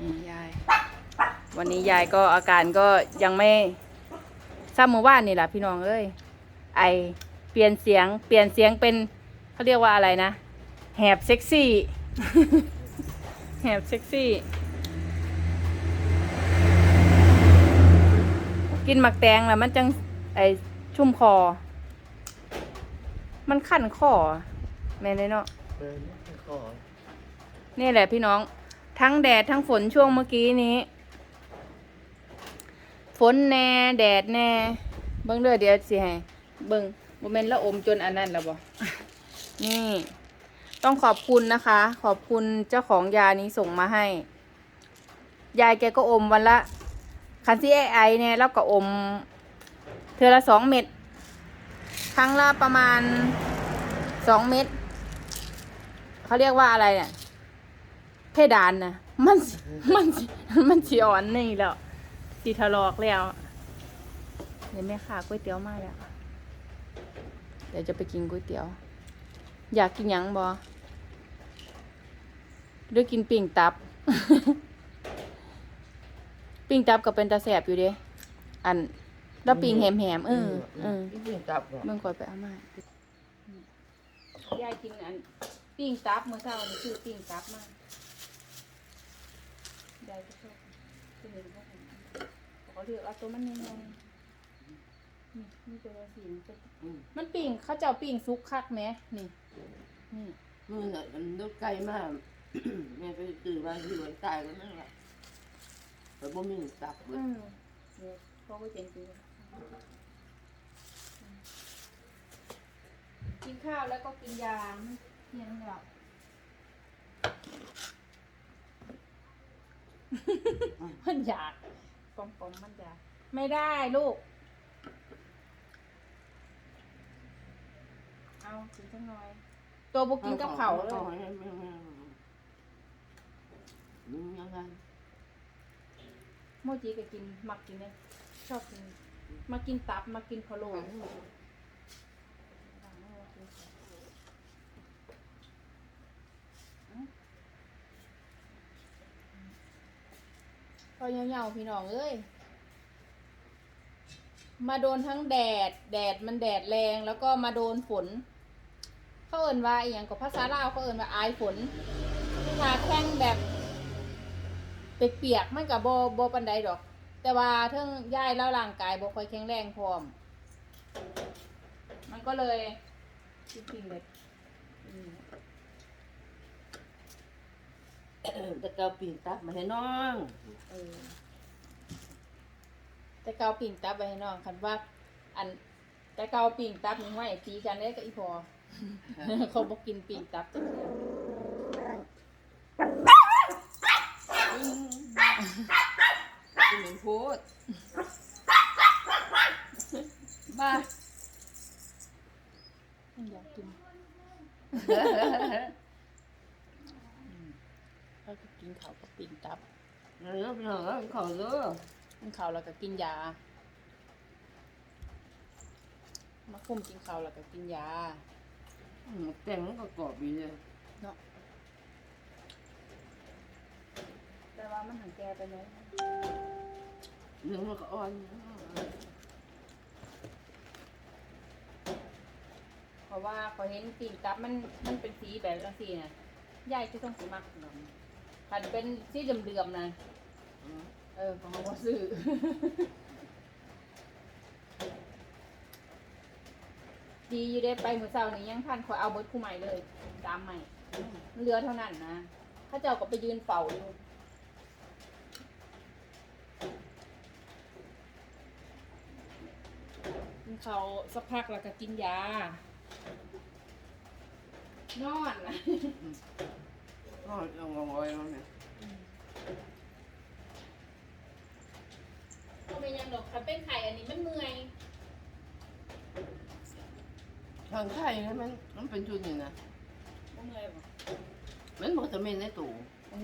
นี่ยาย วันนี้ยายก็อาการก็ยังไม่ซ้ำเมื่อวานนี่แหละพี่น้องเอ้ย ไอเปลี่ยนเสียง เปลี่ยนเสียงเป็นเขาเรียกว่าอะไรนะ แหบเซ็กซี่ แหบเซ็กซี่ กินหมักแตงแล้วมันจังไอชุ่มคอ มันขันคอแม่นเลยเนาะเปิดไม่ขอนี่แหละพี่น้อง ทั้งแดดทั้งฝนช่วงเมื่อกี้นี้ ฝนแน่แดดแน่ เบิ้งเด้อเดี๋ยวสิให้เบิ้งบ่แม่นละอมจนอันนั้นแล้วบ่นี่ ต้องขอบคุณนะคะ ขอบคุณเจ้าของยานี้ส่งมาให้ ยายแกก็อมวันละ คันซี่ไอไอเนี่ยแล้วก็อมเทอละสองเม็ดครั้งละประมาณสองเม็ดเขาเรียกว่าอะไรเนี่ย เพดานนะมันสิมันสิมันสีอ่อนนี่แล้วสีทะลอกแล้วเดี๋ยวแม่ค้าก๋วยเตี๋ยวมาแล้วเดี๋ยวจะไปกินก๋วยเตี๋ยว อยากกินหยังบอหรือกินปิ่งตับ ปิ่งตับก็เป็นตาแสบอยู่เด้อันแล้วปิ่งแหมแหมๆเออเออที่เป็นตับอะเมื่อก่อนไปเอามายายกินอันปิ้งตับเมื่อเช้านี่คือปิ้งตับมาก ยายก็ชอบกินเองก็เห็นขอเลือกเอาตัวมันยังไงนี่นี่ตัวสีมันเป็นอืมมันปิ้งเขาเจ้าปิ้งซุกคักไหมนี่นี่มือน่ะมันดูไกลมาก แม่ไปตื่นมาที่หัวตายแล้วนั่นแหละแต่บ่มีตับเลอืยมเนี่ยเขาก็เจ๋งจริงกินข้าวแล้วก็กินยามันเพียงหลับ มันอยากปอมปอมๆมันอยาก ไม่ได้ลูก เอากินสักหน่อย ตัวบุกินกับเขาเลยอาให้แม่แม่มึงยังไงโมจิก็กิน มักกินเลยชอบกินมากินตับมากินพะโล้ พอเหงาๆพี่น้องเอ้ย มาโดนทั้งแดด แดดมันแดดแรง แล้วก็มาโดนฝน เขาเอินว่าอหย่างกับภาษาลาวเขาเอินว่าอายฝนถ้าแข้งแบบเปียกๆมันกับโบโบปันไดดอก แต่ว่าเทิงย่ายแล้วร่างกายบ่ค่อยแข็งแรงพร้อม มันก็เลยจริงๆเลย แต่เกาปีนตับมาให้น้องเออแต่เกาปิ่งตับไปให้น้องคันว่า อันแต่เกาปิ่งตับนี่ไว้ตีกันได้ก็อีพอเขาบอกกินปิ่งตับจังเลยกินเหมือนพูดบ้าอยากกินเขาก็กินข้าวกับปิ่งตับ เออพี่น้องเอ้ยขอเด้อกินข้าวแล้วก็กินยา มาคุมกินข้าวแล้วก็กินยาอืมแต่งมันก็กรอบดีเลยเนาะแต่ว่ามันหังแกไปไหมเนื้อมันก็อ่อนเพราะว่าพอเห็นปิ่งตับมันมันเป็นสีแบบจังสีน่ะยายจะต้องสีมักหน่อยคันเป็นสีเดือมๆนะอืม เออของว่าซื้อดีอยู่ได้ไปมือเช้านี้ยังพันคอยเอาเบิร์ดคู่ใหม่เลย ตามใหม่เหลือเท่านั้นนะถ้าเจ้าก็ไปยืนเป่าอยู่เขาสักพักแล้วก็กินยา นอนนะอ๋อยังงอยมันเนี่ย ก็เป็นยังดอกคันเป็นไข่อันนี้มันเมื่อย ทางไทยนะมันมันเป็นจุดนี่นะมันเมื่อยบ่มันบอกจะเป็นในตู้โอ้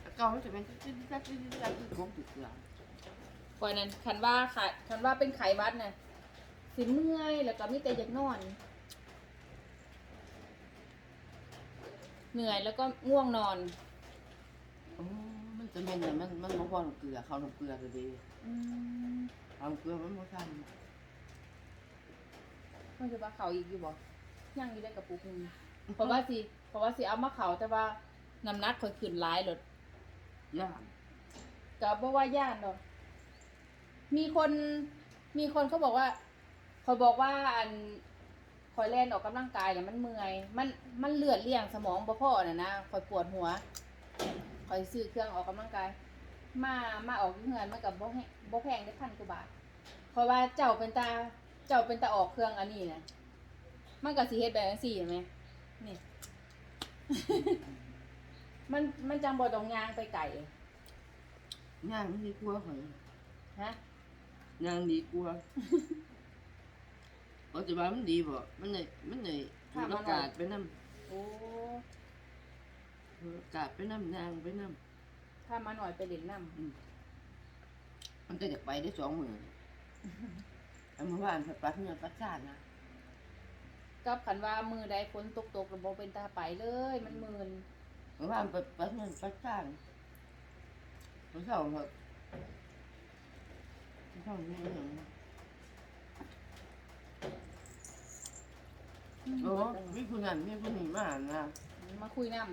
แต่เก่ามันจะเป็นจิ๊ดจิ๊ดจิ๊ดจิ๊ดจิ๊ดครบติดเกลือก่อนนั้นคันว่าไข่คันว่าเป็นไข่วัดน่ะสิเมื่อยแล้วก็มีแต่อยากนอน เหนื่อยแล้วก็ง่วงนอนอ๋อมันจะเป็นเนี่ยมันมันบ่พอน้ำเกลือเขาน้ำเกลือก็ดีอืม เอาน้ำเกลือมันบ่ทัน มันจะว่าเขาอีกอยู่บ่ย่างอยู่ได้กับปูคุงเพราะว่าสิเพราะว่าสิเอามาเขาแต่ว่าน้ำหนักค่อยขึ้นหลายรถยากก็บ่ว่าย่านดอกมีคนมีคนเขาบอกว่าเขาบอกว่าอันคอยเล่นออกกำลังกายเนี่ยมันเมื่อย มันมันเลือดเลี้ยงสมองบ่พอน่ะนะคอยปวดหัวคอยซื้อเครื่องออกกำลังกาย มามาออกอยู่เฮือนมันกับบ่แพงบ่แพงได้พันกว่าบาทเพราะว่าเจ้าเป็นตา เจ้าเป็นตาออกเครื่องอันนี้นะมันก็สิเฮ็ดแบบจังซี่เห็นไหมนี่ มันมันจังบ่ต้องย่างไปไกลย่างมันดีกว่าข่อยฮะย่างดีกว่าปัจจุบันมันดีบ่ มันได้มันได้ถูกอากาศไปนำโอ้อากาศไปนำย่างไปนำถ้ามาหน่อยไปเล่นน้อืมมันก็จะไปได้สองมื้ ออันเมื่อวานไปปัดเนี่ยปัดชาตินะำกับขันว่ามือใดฝนตกตกๆระบบเป็นตาไปเลย มันมืนเมื่อวานไปปัดเนี่ยปัดชาติเมื่อเช้าครับเมื่อเช้าเนี่ยอย่างโอ้มีผู้นั้นมีผู้นี้มานะมาคุยน้ำ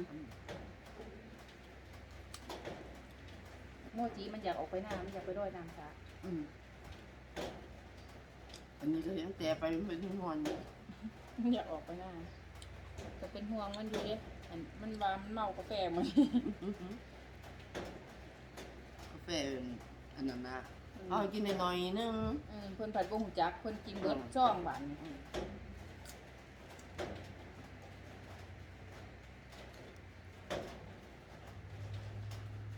โมจิมันอยากออกไปน้ำมันอยากไปด้วยน้ำจ้ะอืม อันนี้ก็เห็นแต่ไปมันเป็นที่นอนอยู่มันอยากออกไปน้ำก็เป็นห่วงมันอยู่เด้อันมันว่ามันเมากาแฟมันกาแฟอันนั้นนะเอาให้กินหน่อยๆนึงเออเพิ่นผัดบ่หูจักเพิ่นกินเบิดช่องบานนี่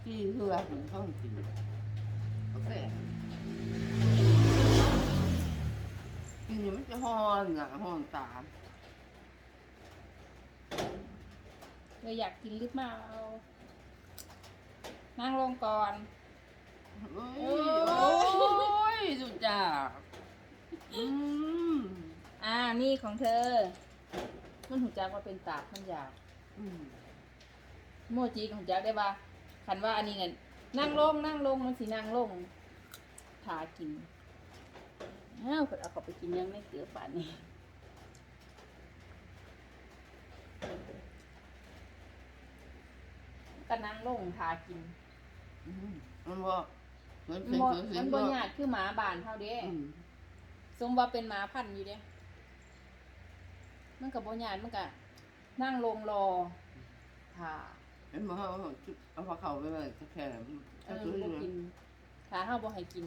ที่เรือผมต้องกินกาแฟ นนี่มันจะหอนหนังหอนตาเลยอยากกินหรือเปล่านั่งลงก่อน โอ้ยโอ้โอ้ยสุดจ้าอืมอ่านี่ของเธอ มันหูจักว่าเป็นตากมันอยากอืมโมจิของจักได้ปะคันว่าอันนี้เงินนั่งลงนั่งลงมันสินั่งลงทากิน อ้าวเพิ่นเอาเขาไปกินยังไม่เกลือป่านนี้ก็นั่งลงทากินอืมมันว่าเกินมันเสียงบ่เกินเสียมังนก็บ่ญาติคือหมาบ้านเท่าเด้อืมสมว่าเป็นหมาพันธุ์อยู่เด้มันกับบ่ญาติมันก็นั่งลงรอทา เป็นบ่เขาเอาพอเขาไปเลยแค่นั้นเอแค่อตัวบ่นี้กินถ้าเฮาบ่ให้กิน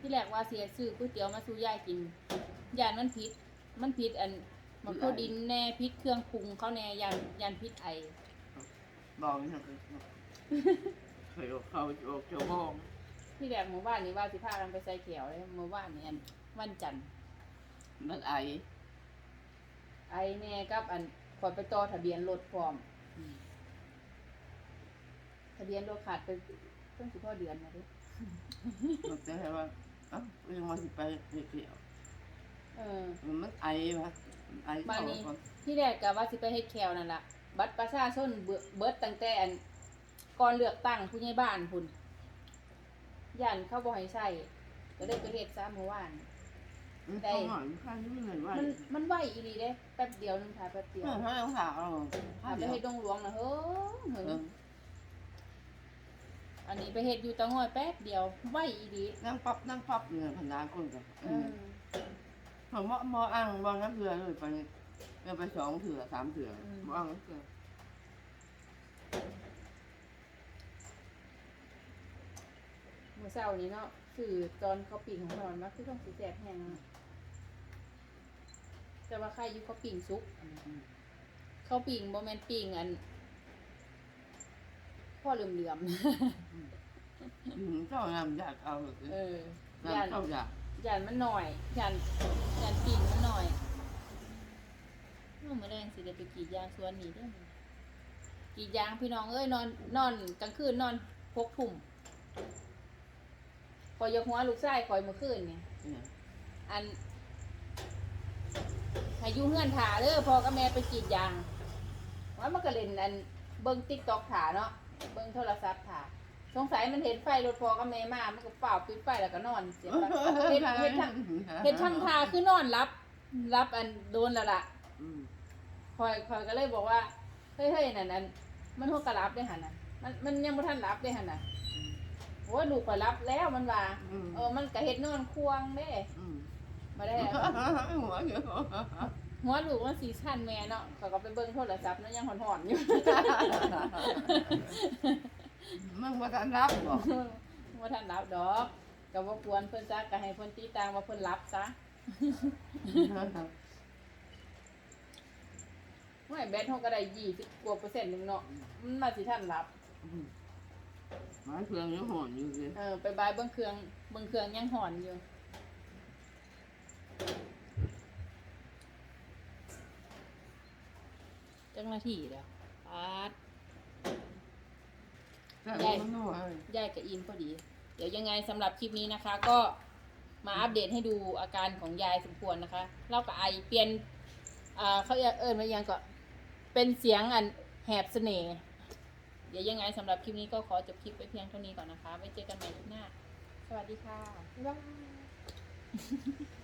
ที่แรกว่าเสียซื้อก๋วยเตี๋ยวมาสู่ยายกินยานมันผิดมันผิดอันมันโคดินแน่พิษเครื่องปรุงเขาแน่ยานยานพิษไอบอกนี่นะเคยเอาเขาออกเจ้าห้องที่แรกหมู่บ้านนี่ว่าสิพากันไปใส่เขียวเลยหมู่บ้านนี่อันวันจันทร์มันไอ ไอแน่กับอันขอยไปต่อทะเบียนรถพร้อมอืมทะเบียนรถขาดไปเพิ่งสิพอเดือนมาดิมันจะให้ว่า เอ้ายังมาสิไปเที่ยวเออ มันไอวะไอบ้านเขานี้ก่อนที่แรกก็ว่าสิไปเฮ็ดแคลนั่นล่ะ บัตรประชาชนเบิดเบิดตั้งแต่อันก่อนเลือกตั้งผู้ใหญ่บ้านพุ่นย่านเขาบ่ให้ใช้ก็เลยไปเฮ็ดซะเมื่อวาน มันได้เข้าหน่อยมันข้างนี้มันเหนื่อยว่ามันมันไวอีหลีเด้แป๊บเดียวนึงถ่ายแป๊บเดียวเออถ้าเราถามเอาถ้าไปเฮ็ดดงหลวงน่ะเฮ้อเหิเองอ อันนี้ไปเฮ็ดอยู่ตะง้อยแป๊บเดียวไวอีหลีนั่งปั๊บนั่งปั๊บเนี่ยพนักคนกันเออผมว่าหมออ่างวางน้ำเกลือเลยไปเนี่ยไปสองเถื่อสามเถื่อหมออ่างน้ำเกลือมื้อเช้านี้เนาะซื้อตอนเขาปิ้งของนอนมาคือต้องสิแซ่บแฮงอะแต่ว่าใครอยู่เขาปิ้งสุก เขาปิ่งโมเมนปิ่งอัน พ่อเหลื่อมอืมเจ้างามอยากเอาเลยๆเอองายัมนเจ้าอยากยันมันหน่อยยันยันปิ่งมันหน่อยน้องมือแรงสิเดี๋ยวไปกรีดยางสวนนี่เด้อกรีดยางพี่น้องเอ้ยนอน นอนกลางคืนนอนพกถุ่มคอยยกหัวลูกไส้คอยเมื่อคืนเนี่ยเนี่ยอันให้อยุ่งเงื่อนถาเด้อพ่อกับแม่ไปกรีดยางว่ามันก็เล่นอันเบิ่ง TikTok ถ่าเนาะ เบิ่งโทรศัพท์ถ่าสงสัยมันเห็นไฟรถพอกับแม่มามันก็เป่าปิดไฟแล้วก็นอนเสียไปเฮ็ดเฮ็ดทางเฮ็ดทางทาคือนอนรับ รับอันโดนแล้วล่ะอืมคอยคอยก็เลยบอกว่าเฮ้ยเฮ้ยนั่นนั่นมันหัวกระรับได้หันน่ะ มันมันยังบ่ทันรับได้หันน่ะโอ้ยลูกข่อยรับแล้วมันว่าอืมเออมันก็เฮ็ดนอนควงเด้อืมมาได้หัวอยู่ หัวลูกมันสีชันแม่เนาะเขาก็ไปเบิ่งโทรศัพท์เนาะยังหอนๆอยู่ มึงมาทันรับบ่ว่าท่านรับดอกก็บ่ควรเพิ่นซะก็ให้เพิ่นตีตางว่าเพิ่นรับซะไม่แบตเฮาก็ได้20กว่าเปอร์เซ็นต์หนึงเนาะมันมาสิท่านรับ หมาเครื่องยังหอนอยู่สิเออไปบายเบิ่งเครื่องเบิ่งเครื่องยังหอนอยู่ จัง นาทีเดียวปาดแต่มันนัวยายกับอินพอดี เดี๋ยวยังไงสำหรับคลิปนี้นะคะ ก็มาอัปเดตให้ดูอาการของยายสมควรนะคะเล่ากับไอเปลี่ยนอ่าเขาเรียกเอิญมายังก็เป็นเสียงอันแหบเสน่ห์เดี๋ยวยังไงสำหรับคลิปนี้ก็ขอจบคลิปไปเพียงเท่านี้ก่อนนะคะ ไว้เจอกันใหม่คลิปหน้า สวัสดีค่ะบ๊ายบาย